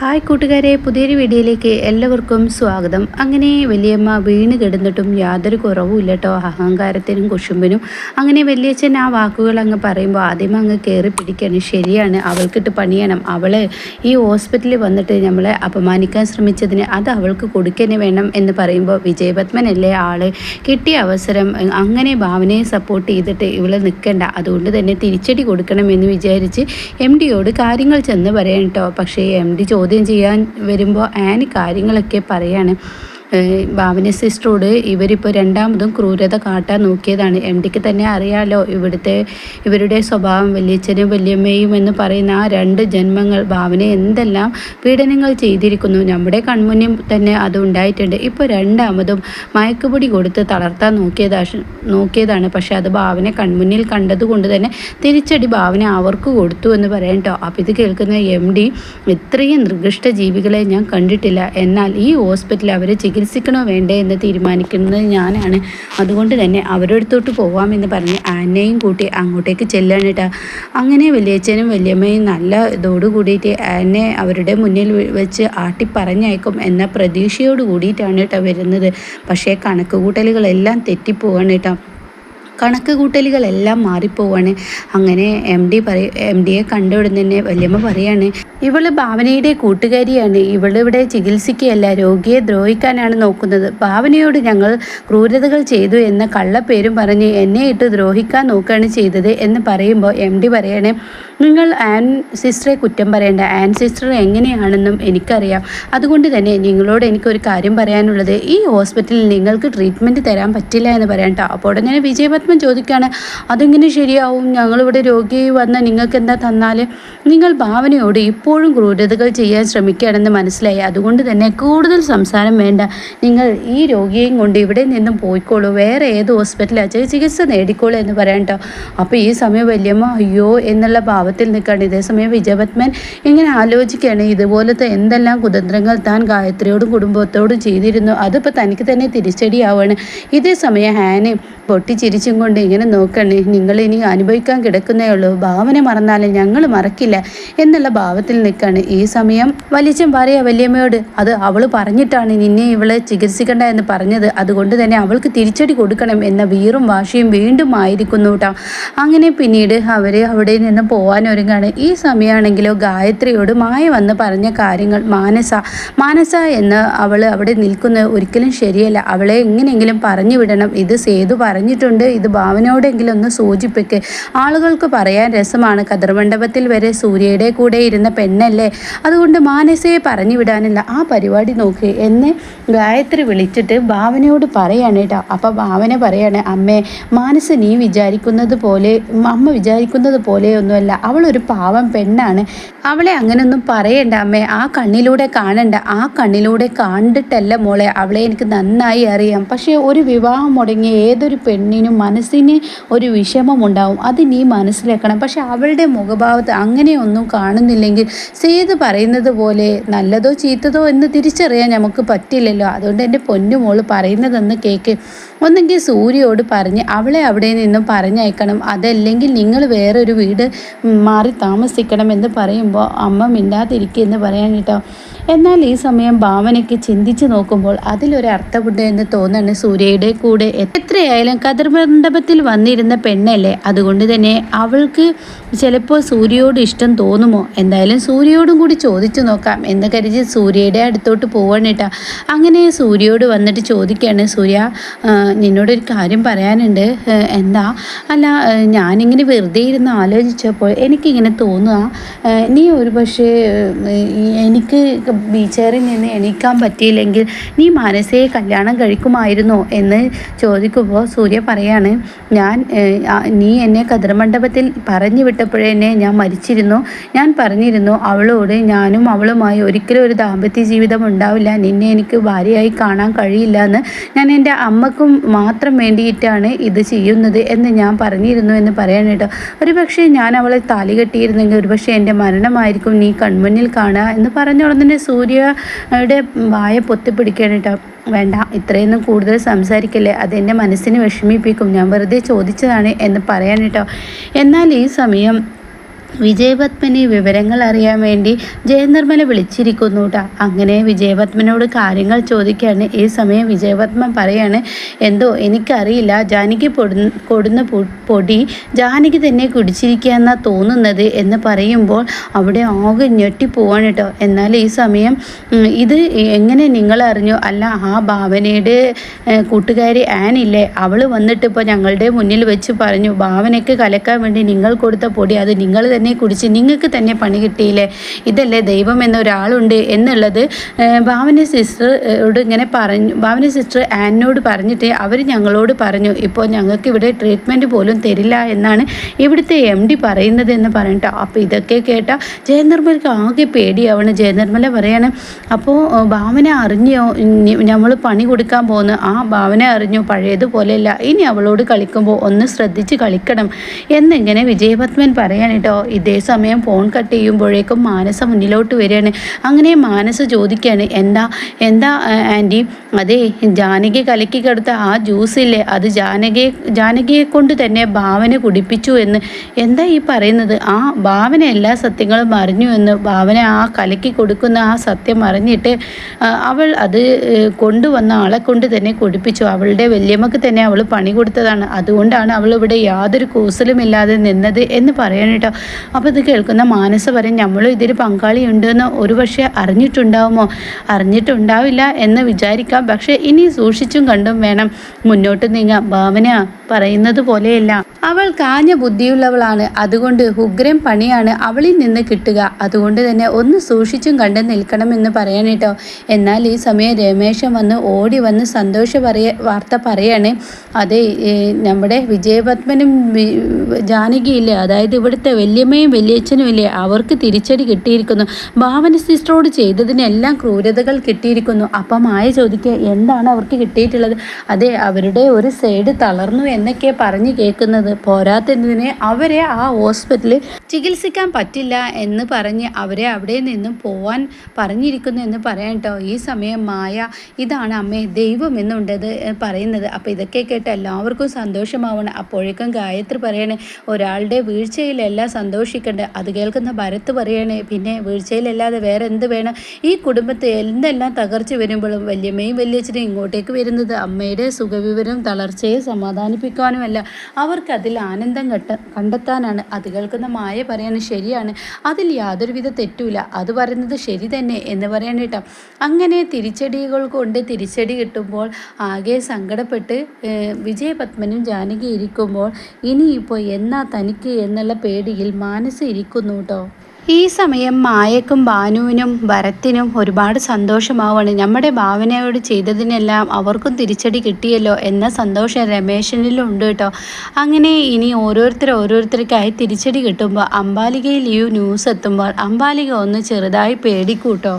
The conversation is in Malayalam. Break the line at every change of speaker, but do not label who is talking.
ഹായ് കൂട്ടുകാരെ പുതിയൊരു വീഡിയോയിലേക്ക് എല്ലാവർക്കും സ്വാഗതം. അങ്ങനെ വലിയമ്മ വീണ് കിടന്നിട്ടും യാതൊരു കുറവുമില്ല കേട്ടോ അഹങ്കാരത്തിനും കുശുമ്പിനും. അങ്ങനെ വലിയച്ഛൻ ആ വാക്കുകൾ അങ്ങ് പറയുമ്പോൾ ആദ്യം അങ്ങ് കയറി പിടിക്കണം ശരിയാണ് അവൾക്കിട്ട് പണിയണം. അവൾ ഈ ഹോസ്പിറ്റലിൽ വന്നിട്ട് നമ്മളെ അപമാനിക്കാൻ ശ്രമിച്ചതിന് അത് അവൾക്ക് കൊടുക്കന്നെ വേണം എന്ന് പറയുമ്പോൾ വിജയപത്മനല്ലേ ആൾ? കിട്ടിയ അവസരം അങ്ങനെ ഭാവനയെ സപ്പോർട്ട് ചെയ്തിട്ട് ഇവൾ നിൽക്കണ്ട. അതുകൊണ്ട് തന്നെ തിരിച്ചടി കൊടുക്കണം എന്ന് വിചാരിച്ച് എം ഡിയോട് കാര്യങ്ങൾ ചെന്ന് പറയാം കേട്ടോ പക്ഷേ എം ഡി ചോദ്യം ചെയ്യാൻ വരുമ്പോൾ ആനി കാര്യങ്ങളൊക്കെ പറയാണ്. ഭാവന സിസ്റ്ററോട് ഇവരിപ്പോൾ രണ്ടാമതും ക്രൂരത കാട്ടാൻ നോക്കിയതാണ്. എം ഡിക്ക് തന്നെ അറിയാലോ ഇവിടുത്തെ ഇവരുടെ സ്വഭാവം വലിയച്ഛനും വലിയമ്മയും എന്ന് പറയുന്ന ആ രണ്ട് ജന്മങ്ങൾ ഭാവന എന്തെല്ലാം പീഡനങ്ങൾ ചെയ്തിരിക്കുന്നു. നമ്മുടെ കൺമുന്നിൽ തന്നെ അത് ഉണ്ടായിട്ടുണ്ട്. ഇപ്പോൾ രണ്ടാമതും മയക്കുപൊടി കൊടുത്ത് തളർത്താൻ നോക്കിയതാ നോക്കിയതാണ്. പക്ഷെ അത് ഭാവന കൺമുന്നിൽ കണ്ടതുകൊണ്ട് തന്നെ തിരിച്ചടി ഭാവന അവർക്ക് കൊടുത്തു എന്ന് പറയാം കേട്ടോ. അപ്പോൾ ഇത് കേൾക്കുന്ന എം ഡി ഇത്രയും നിർഗിഷ്ട ജീവികളെ ഞാൻ കണ്ടിട്ടില്ല. എന്നാൽ ഈ ഹോസ്പിറ്റലിൽ അവരെ ചികിത്സിക്കണോ വേണ്ടേ എന്ന് തീരുമാനിക്കുന്നത് ഞാനാണ്. അതുകൊണ്ട് തന്നെ അവരടുത്തോട്ട് പോവാമെന്ന് പറഞ്ഞ് ആനയും കൂട്ടി അങ്ങോട്ടേക്ക് ചെല്ലാണ് കേട്ടോ അങ്ങനെ വലിയച്ഛനും വലിയമ്മയും നല്ല ഇതോട് കൂടിയിട്ട് ആനെ അവരുടെ മുന്നിൽ വെച്ച് ആട്ടി പറഞ്ഞയക്കും എന്ന പ്രതീക്ഷയോട് കൂടിയിട്ടാണ് കേട്ടോ വരുന്നത്. പക്ഷേ കണക്ക് കൂട്ടലുകളെല്ലാം തെറ്റിപ്പോവാണ് കേട്ടോ കണക്ക് കൂട്ടലുകളെല്ലാം മാറിപ്പോവാണ്. അങ്ങനെ എം ഡി പറ എം ഡിയെ കണ്ടുവിടുന്ന തന്നെ വല്യമ്മ പറയാണ് ഇവൾ ഭാവനയുടെ കൂട്ടുകാരിയാണ്. ഇവളിവിടെ ചികിത്സിക്കുകയല്ല. രോഗിയെ ദ്രോഹിക്കാനാണ് നോക്കുന്നത്. ഭാവനയോട് ഞങ്ങൾ ക്രൂരതകൾ ചെയ്തു എന്ന കള്ളപ്പേരും പറഞ്ഞ് എന്നെ ഇട്ട് ദ്രോഹിക്കാൻ നോക്കുകയാണ് ചെയ്തത് എന്ന് പറയുമ്പോൾ എം ഡി പറയണേ നിങ്ങൾ ആൻ സിസ്റ്ററെ കുറ്റം പറയേണ്ട. ആൻ സിസ്റ്റർ എങ്ങനെയാണെന്നും എനിക്കറിയാം. അതുകൊണ്ട് തന്നെ നിങ്ങളോട് എനിക്കൊരു കാര്യം പറയാനുള്ളത്. ഈ ഹോസ്പിറ്റലിൽ നിങ്ങൾക്ക് ട്രീറ്റ്മെന്റ് തരാൻ പറ്റില്ല എന്ന് പറയാം കേട്ടോ അപ്പോൾ ഉടനെ വിജയപത്മൻ ചോദിക്കുകയാണ് അതെങ്ങനെ ശരിയാവും? ഞങ്ങളിവിടെ രോഗി വന്ന നിങ്ങൾക്ക് എന്താ തന്നാൽ നിങ്ങൾ ഭാവനയോട് ഇപ്പോഴും ക്രൂരതകൾ ചെയ്യാൻ ശ്രമിക്കുകയാണെന്ന് മനസ്സിലായി. അതുകൊണ്ട് തന്നെ കൂടുതൽ സംസാരം വേണ്ട. നിങ്ങൾ ഈ രോഗിയെയും കൊണ്ട് ഇവിടെ നിന്നും പോയിക്കോളൂ. വേറെ ഏത് ഹോസ്പിറ്റലാച്ച ചികിത്സ നേടിക്കോളൂ എന്ന് പറയാം കേട്ടോ അപ്പോൾ ഈ സമയം വല്യമ്മ അയ്യോ എന്നുള്ള ഭാവത്തിൽ നിൽക്കുകയാണ് ഇതേസമയം വിജയപത്മൻ ഇങ്ങനെ ആലോചിക്കുകയാണ്. ഇതുപോലത്തെ എന്തെല്ലാം കുതന്ത്രങ്ങൾ താൻ ഗായത്രിയോടും കുടുംബത്തോടും ചെയ്തിരുന്നു അതിപ്പോൾ തനിക്ക് തന്നെ തിരിച്ചടിയാവാണ്. ഇതേ സമയം ഹാനെ പൊട്ടിച്ചിരിച്ചും കൊണ്ട് ഇങ്ങനെ നോക്കണേ. നിങ്ങൾ ഇനി അനുഭവിക്കാൻ കിടക്കുന്നേ ഉള്ളൂ. ഭാവന മറന്നാലും ഞങ്ങൾ മറക്കില്ല എന്നുള്ള ഭാവത്തിൽ നിൽക്കാണ്. ഈ സമയം വലിയച്ഛൻ പറയാ വലിയമ്മയോട് അത് അവൾ പറഞ്ഞിട്ടാണ് നിന്നെ ഇവളെ ചികിത്സിക്കണ്ട എന്ന് പറഞ്ഞത്. അതുകൊണ്ട് തന്നെ അവൾക്ക് തിരിച്ചടി കൊടുക്കണം എന്ന വീറും വാശിയും വീണ്ടും ആയിരിക്കുന്നു അങ്ങനെ പിന്നീട് അവർ അവിടെ നിന്ന് പോകാൻ ഒരുങ്ങാണ്. ഈ സമയമാണെങ്കിലോ ഗായത്രിയോട് മായ വന്ന് പറഞ്ഞ കാര്യങ്ങൾ മാനസ മാനസ എന്ന് അവൾ അവിടെ നിൽക്കുന്നത് ഒരിക്കലും ശരിയല്ല. അവളെ എങ്ങനെയെങ്കിലും പറഞ്ഞു വിടണം. ഇത് സേതു പറഞ്ഞിട്ടുണ്ട്. ഇത് ഭാവനയോടെങ്കിലും ഒന്ന് സൂചിപ്പിക്ക്. ആളുകൾക്ക് പറയാൻ രസമാണ്. കതിർമണ്ഡപത്തിൽ വരെ സൂര്യയുടെ കൂടെ ഇരുന്ന പെണ്ണല്ലേ? അതുകൊണ്ട് മാനസയെ പറഞ്ഞു വിടാനില്ല ആ പരിപാടി നോക്ക്. എന്ന് ഗായത്രി വിളിച്ചിട്ട് ഭാവനയോട് പറയാണ് കേട്ടോ അപ്പോൾ ഭാവന പറയാണ് അമ്മേ മാനസ നീ വിചാരിക്കുന്നത് പോലെ അമ്മ വിചാരിക്കുന്നത് പോലെയൊന്നുമല്ല. അവളൊരു പാവം പെണ്ണാണ്. അവളെ അങ്ങനെയൊന്നും പറയണ്ട അമ്മേ. ആ കണ്ണിലൂടെ കാണണ്ട. ആ കണ്ണിലൂടെ കണ്ടിട്ടല്ല മോളെ. അവളെ എനിക്ക് നന്നായി അറിയാം. പക്ഷേ ഒരു വിവാഹം മുടങ്ങിയ ഏതൊരു പെണ്ണിനും മനസ്സിന് ഒരു വിഷമം വിഷമമുണ്ടാവും. അത് നീ മനസ്സിലാക്കണം. പക്ഷെ അവളുടെ മുഖഭാവത്ത് അങ്ങനെയൊന്നും കാണുന്നില്ലെങ്കിൽ സേതു പറയുന്നത് പോലെ നല്ലതോ ചീത്തതോ എന്ന് തിരിച്ചറിയാൻ നമുക്ക് പറ്റില്ലല്ലോ. അതുകൊണ്ട് എന്റെ പൊന്നുമോൾ പറയുന്നതെന്ന് കേക്ക്. ഒന്നെങ്കിൽ സൂര്യയോട് പറഞ്ഞ് അവളെ അവിടെ നിന്നും പറഞ്ഞയക്കണം. അതല്ലെങ്കിൽ നിങ്ങൾ വേറൊരു വീട് മാറി താമസിക്കണം എന്ന് പറയുമ്പോൾ അമ്മ മിണ്ടാതിരിക്കുക എന്ന് പറയാൻ കേട്ടോ. എന്നാൽ ഈ സമയം ഭാവനയ്ക്ക് ചിന്തിച്ച് നോക്കുമ്പോൾ അതിലൊരു അർത്ഥമുണ്ട് എന്ന് തോന്നാണ് സൂര്യയുടെ കൂടെ. എത്രയായാലും കതിർ മണ്ഡപത്തിൽ വന്നിരുന്ന പെണ്ണല്ലേ? അതുകൊണ്ട് തന്നെ അവൾക്ക് ചിലപ്പോൾ സൂര്യയോട് ഇഷ്ടം തോന്നുമോ? എന്തായാലും സൂര്യയോടും കൂടി ചോദിച്ചു നോക്കാം എന്ന് കരുതി സൂര്യയുടെ അടുത്തോട്ട് പോവാണ് കേട്ടോ. അങ്ങനെ സൂര്യയോട് വന്നിട്ട് ചോദിക്കുകയാണ് സൂര്യ നിന്നോടൊരു കാര്യം പറയാനുണ്ട്. എന്താ? അല്ല ഞാനിങ്ങനെ വെറുതെ ഇരുന്ന് ആലോചിച്ചപ്പോൾ എനിക്കിങ്ങനെ തോന്നുക നീ ഒരു പക്ഷേ എനിക്ക് ബീച്ചേറിൽ നിന്ന് എണീക്കാൻ പറ്റിയില്ലെങ്കിൽ നീ മനസ്സേ കല്യാണം കഴിക്കുമായിരുന്നോ എന്ന് ചോദിക്കുമ്പോൾ സൂര്യ പറയാണ് ഞാൻ നീ എന്നെ കതിർമണ്ഡപത്തിൽ പറഞ്ഞു വിട്ടപ്പോഴെന്നെ ഞാൻ മരിച്ചിരുന്നു. ഞാൻ പറഞ്ഞിരുന്നു അവളോട് ഞാനും അവളുമായി ഒരിക്കലും ഒരു ദാമ്പത്യ ജീവിതം ഉണ്ടാവില്ല. നിന്നെ എനിക്ക് ഭാര്യയായി കാണാൻ കഴിയില്ല എന്ന്. ഞാൻ എന്റെ അമ്മക്കും മാത്രം വേണ്ടിയിട്ടാണ് ഇത് ചെയ്യുന്നത് എന്ന് ഞാൻ പറഞ്ഞിരുന്നു എന്ന് പറയാൻ കേട്ടോ. ഒരു പക്ഷേ ഞാൻ അവളെ താലി കെട്ടിയിരുന്നെങ്കിൽ ഒരുപക്ഷെ എന്റെ മരണമായിരിക്കും നീ കൺമുന്നിൽ കാണുക എന്ന് പറഞ്ഞ ഉടനെ തന്നെ സൂര്യയുടെ വായ പൊത്തിപ്പിടിക്കുകയാണ് കേട്ടോ. വേണ്ട ഇത്രയൊന്നും കൂടുതൽ സംസാരിക്കല്ലേ? അതെന്റെ മനസ്സിനെ വിഷമിപ്പിക്കും. ഞാൻ വെറുതെ ചോദിച്ചതാണ് എന്ന് പറയാൻ കേട്ടോ. എന്നാൽ ഈ സമയം വിജയപത്മന് വിവരങ്ങൾ അറിയാൻ വേണ്ടി ജയനിർമ്മല വിളിച്ചിരിക്കുന്നു കേട്ടോ അങ്ങനെ വിജയപത്മനോട് കാര്യങ്ങൾ ചോദിക്കുകയാണ് ഈ സമയം വിജയപത്മൻ പറയാണ് എന്തോ എനിക്കറിയില്ല. ജാനകി കൊടുന്ന പൊടി ജാനകി തന്നെ കുടിച്ചിരിക്കുക എന്നാണ് തോന്നുന്നത് എന്ന് പറയുമ്പോൾ അവിടെ ആകെ ഞെട്ടിപ്പോവാണ് കേട്ടോ എന്നാൽ ഈ സമയം ഇത് എങ്ങനെ നിങ്ങൾ അറിഞ്ഞു? അല്ല ആ ഭാവനയുടെ കൂട്ടുകാരി ആനില്ലേ അവൾ വന്നിട്ട് ഇപ്പോൾ ഞങ്ങളുടെ മുന്നിൽ വെച്ച് പറഞ്ഞു ഭാവനയ്ക്ക് കലക്കാൻ വേണ്ടി നിങ്ങൾ കൊടുത്ത പൊടി അത് നിങ്ങൾ തന്നെ കുടിച്ച് നിങ്ങൾക്ക് തന്നെ പണി കിട്ടിയില്ലേ? ഇതല്ലേ ദൈവം എന്നൊരാളുണ്ട് എന്നുള്ളത് ഭാവന സിസ്റ്ററോട് ഇങ്ങനെ പറഞ്ഞു ഭാവന സിസ്റ്റർ ആനോട് പറഞ്ഞിട്ട് അവർ ഞങ്ങളോട് പറഞ്ഞു ഇപ്പോൾ ഞങ്ങൾക്ക് ഇവിടെ ട്രീറ്റ്മെന്റ് പോലും തരില്ല എന്നാണ് ഇവിടുത്തെ എം ഡി പറയുന്നത് എന്ന് പറഞ്ഞിട്ട്. അപ്പോൾ ഇതൊക്കെ കേട്ട ജയനിർമ്മലക്ക് ആകെ പേടിയാവണം. ജയനിർമ്മല പറയാണ് അപ്പോൾ ഭാവന അറിഞ്ഞോ? നമ്മൾ പണി കൊടുക്കാൻ പോകുന്നു ആ ഭാവന അറിഞ്ഞു പഴയതുപോലെയല്ല ഇനി അവളോട് കളിക്കുമ്പോൾ ഒന്ന് ശ്രദ്ധിച്ച് കളിക്കണം. എന്നിങ്ങനെ വിജയപത്മൻ പറയാൻ കേട്ടോ ഇതേ സമയം ഫോൺ കട്ട് ചെയ്യുമ്പോഴേക്കും മാനസ മുന്നിലോട്ട് വരികയാണ്. അങ്ങനെ മാനസ ചോദിക്കുകയാണ് എന്താ എന്താ ആന്റി അതെ ജാനകി കലക്കി കെടുത്ത ആ ജ്യൂസില്ലേ അത് ജാനകിയെ ജാനകിയെ കൊണ്ട് തന്നെ ഭാവന കുടിപ്പിച്ചു എന്ന്. എന്താ ഈ പറയുന്നത്? ആ ഭാവന എല്ലാ സത്യങ്ങളും അറിഞ്ഞു എന്ന് ഭാവന ആ കലക്കി കൊടുക്കുന്ന ആ സത്യം അറിഞ്ഞിട്ട് അവൾ അത് കൊണ്ടുവന്ന ആളെ കൊണ്ട് തന്നെ കുടിപ്പിച്ചു. അവളുടെ വല്യമ്മക്ക് തന്നെ അവൾ പണി കൊടുത്തതാണ്. അതുകൊണ്ടാണ് അവൾ ഇവിടെ യാതൊരു കൂസലുമില്ലാതെ നിന്നത് എന്ന് പറയാനിട്ടോ അപ്പോൾ ഇത് കേൾക്കുന്ന മാനസ പറയും നമ്മളും ഇതിൽ ഒരു പക്ഷേ അറിഞ്ഞിട്ടുണ്ടാവുമോ? അറിഞ്ഞിട്ടുണ്ടാവില്ല എന്ന് വിചാരിക്കാം. പക്ഷേ ഇനി സൂക്ഷിച്ചും കണ്ടും വേണം മുന്നോട്ട് നീങ്ങാം ഭാവന പറയുന്നത് പോലെയല്ല. അവൾ കാഞ്ഞ ബുദ്ധിയുള്ളവളാണ്. അതുകൊണ്ട് ഉഗ്രൻ പണിയാണ് അവളിൽ നിന്ന് കിട്ടുക. അതുകൊണ്ട് തന്നെ ഒന്ന് സൂക്ഷിച്ചും കണ്ട് നിൽക്കണമെന്ന് കേട്ടോ എന്നാൽ ഈ സമയം രമേശൻ വന്ന് ഓടി വന്ന് സന്തോഷ പറയ വാർത്ത പറയാണ്. അതെ നമ്മുടെ വിജയപത്മനും ജാനകിയില്ലേ? അതായത് ഇവിടുത്തെ വല്യമ്മയും വല്യച്ഛനും ഇല്ലേ? അവർക്ക് തിരിച്ചടി കിട്ടിയിരിക്കുന്നു. ഭാവന സിസ്റ്ററോട് ചെയ്തതിനെല്ലാം ക്രൂരതകൾ കിട്ടിയിരിക്കുന്നു. അപ്പം മായ ചോദിക്കുക എന്താണ് അവർക്ക് കിട്ടിയിട്ടുള്ളത്? അതെ അവരുടെ ഒരു സൈഡ് തളർന്നു എന്നൊക്കെ പറഞ്ഞ് കേൾക്കുന്നത്. പോരാത്തതിനെ അവരെ ആ ഹോസ്പിറ്റലിൽ ചികിത്സിക്കാൻ പറ്റില്ല എന്ന് പറഞ്ഞ് അവരെ അവിടെ നിന്നും പോവാൻ പറഞ്ഞിരിക്കുന്നു എന്ന് പറയാം കേട്ടോ. ഈ സമയം മായ ഇതാണ് അമ്മേ ദൈവം എന്നുണ്ടത് പറയുന്നത്. അപ്പോൾ ഇതൊക്കെ കേട്ട് എല്ലാവർക്കും സന്തോഷമാവണം. അപ്പോഴേക്കും ഗായത്രി പറയണേ ഒരാളുടെ വീഴ്ചയിലല്ല സന്തോഷിക്കേണ്ടത്. അത് കേൾക്കുന്ന ഭരത്ത് പറയണേ പിന്നെ വീഴ്ചയിലല്ലാതെ വേറെ എന്ത് വേണം? ഈ കുടുംബത്തെ എന്തെല്ലാം തകർച്ച വരുമ്പോഴും വല്യമ്മയും വല്യച്ഛനും ഇങ്ങോട്ടേക്ക് വരുന്നത് അമ്മയുടെ സുഖവിവരം തളർച്ചയെ സമാധാനിപ്പിക്കാനുമല്ല അവർക്കതിൽ ആനന്ദം കണ്ട കണ്ടെത്താനാണ്. അത് കേൾക്കുന്ന മായ പറയാൻ ശരിയാണ്. അതിൽ യാതൊരുവിധ തെറ്റുമില്ല. അത് പറയുന്നത് ശരി തന്നെ എന്ന് പറയാനിട്ടാം അങ്ങനെ തിരിച്ചടികൾ കൊണ്ട് തിരിച്ചടി കിട്ടുമ്പോൾ ആകെ സങ്കടപ്പെട്ട് വിജയപത്മനും ജാനകി ഇരിക്കുമ്പോൾ ഇനിയിപ്പോൾ എന്നാ തനിക്ക് എന്നുള്ള പേടിയിൽ മാനസ് ഇരിക്കുന്നു കേട്ടോ. ഈ സമയം മായക്കും ബാനുവിനും ഭരത്തിനും ഒരുപാട് സന്തോഷമാവാണ് നമ്മുടെ ഭാവനയോട് ചെയ്തതിനെല്ലാം അവർക്കും തിരിച്ചടി കിട്ടിയല്ലോ എന്ന സന്തോഷം രമേശനിലും ഉണ്ട് കേട്ടോ. അങ്ങനെ ഇനി ഓരോരുത്തർ ഓരോരുത്തർക്കായി തിരിച്ചടി കിട്ടുമ്പോൾ അമ്പാലികയിൽ ഈ ന്യൂസ് എത്തുമ്പോൾ അമ്പാലിക ഒന്ന് ചെറുതായി പേടിക്കൂട്ടോ.